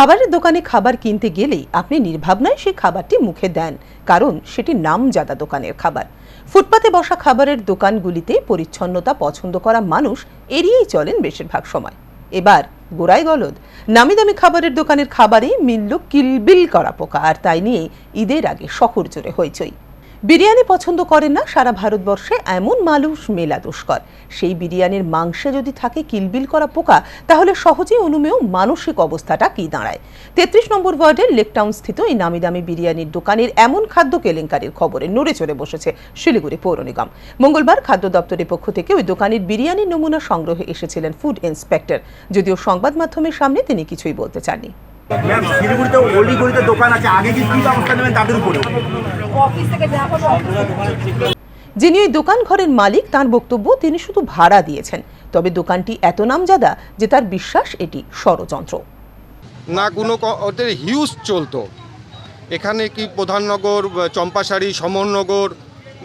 খাবারের দোকানে খাবার কিনতে গেলেই আপনি নির্ভাবনায় সেই খাবারটি মুখে দেন, কারণ সেটি নামজাদা দোকানের খাবার। ফুটপাতে বসা খাবারের দোকানগুলিতে পরিচ্ছন্নতা পছন্দ করা মানুষ এড়িয়েই চলেন বেশিরভাগ সময়। এবার গোড়ায় গলদ, নামি দামি খাবারের দোকানের খাবারে মিলল কিলবিল করা পোকা, আর তাই নিয়ে ঈদের আগে শহর জুড়ে হইচই। বিরিয়ানি পছন্দ করেন না সারা ভারতবর্ষে এমন মানুষ মেলা দুষ্কর। সেই বিরিয়ানির মাংসে যদি থাকে কিলবিল করা পোকা, তাহলে সহজেই অনুমেয় মানসিক অবস্থাটা কি দাঁড়ায়? তেত্রিশ নম্বর ওয়ার্ডের লেকটাউন স্থিত এই নামি দামি বিরিয়ানির দোকানের এমন খাদ্য কেলেঙ্কারির খবরে নড়ে চড়ে বসেছে শিলিগুড়ি পৌর নিগম। মঙ্গলবার খাদ্য দপ্তরের পক্ষ থেকে ওই দোকানের বিরিয়ানির নমুনা সংগ্রহে এসেছিলেন ফুড ইন্সপেক্টর যদিও সংবাদ মাধ্যমের সামনে তিনি কিছুই বলতে চাননি। ম্যাম শিলিগুড়িতে অলি দোকান আছে আগে কি কি ব্যবস্থা নেবেন তাদের উপরে যিনি ওই দোকান ঘরের মালিক তার বক্তব্য তিনি শুধু ভাড়া দিয়েছেন। তবে দোকানটি এত নামজাদা যে তার বিশ্বাস এটি ষড়যন্ত্র। না কোনো ওদের হিউজ চলতো। এখানে কি প্রধাননগর চম্পাশাড়ি সমরনগর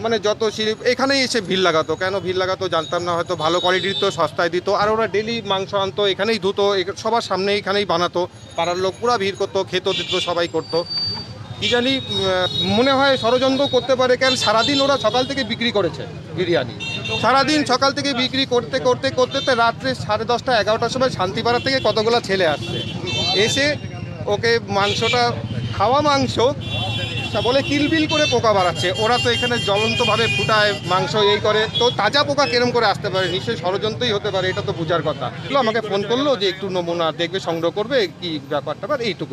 মানে যত শিল্প এখানেই এসে ভিড় লাগাতো। কেন ভিড় লাগাতো জানতাম না, হয়তো ভালো কোয়ালিটির তো সস্তায় দিত। আর ওরা ডেলি মাংস আনতো, এখানেই ধুতো সবার সামনে এখানেই বানাতো। পাড়ার লোক পুরা ভিড় করতো, খেতো, দিত, সবাই করতো। কি জানি মনে হয় ষড়যন্ত্র করতে পারে কেন, সারাদিন ওরা সকাল থেকে বিক্রি করেছে বিরিয়ানি। সারাদিন সকাল থেকে বিক্রি করতে করতে করতে, তো রাত্রে সাড়ে দশটা, এগারোটার সময় শান্তিপাড়া থেকে কতগুলো ছেলে আসছে। এসে ওকে মাংসটা, খাওয়া মাংস তা বলে কিলবিল করে পোকা বাড়াচ্ছে। ওরা তো এখানে জ্বলন্তভাবে ফুটায়, মাংস এই করে। তো তাজা পোকা কেরম করে আসতে পারে? নিশ্চয়ই ষড়যন্ত্রই হতে পারে, এটা তো বোঝার কথা। আমাকে ফোন করল যে একটু নমুনা দেখবে, সংগ্রহ করবে, কি ব্যাপারটা এইটুকু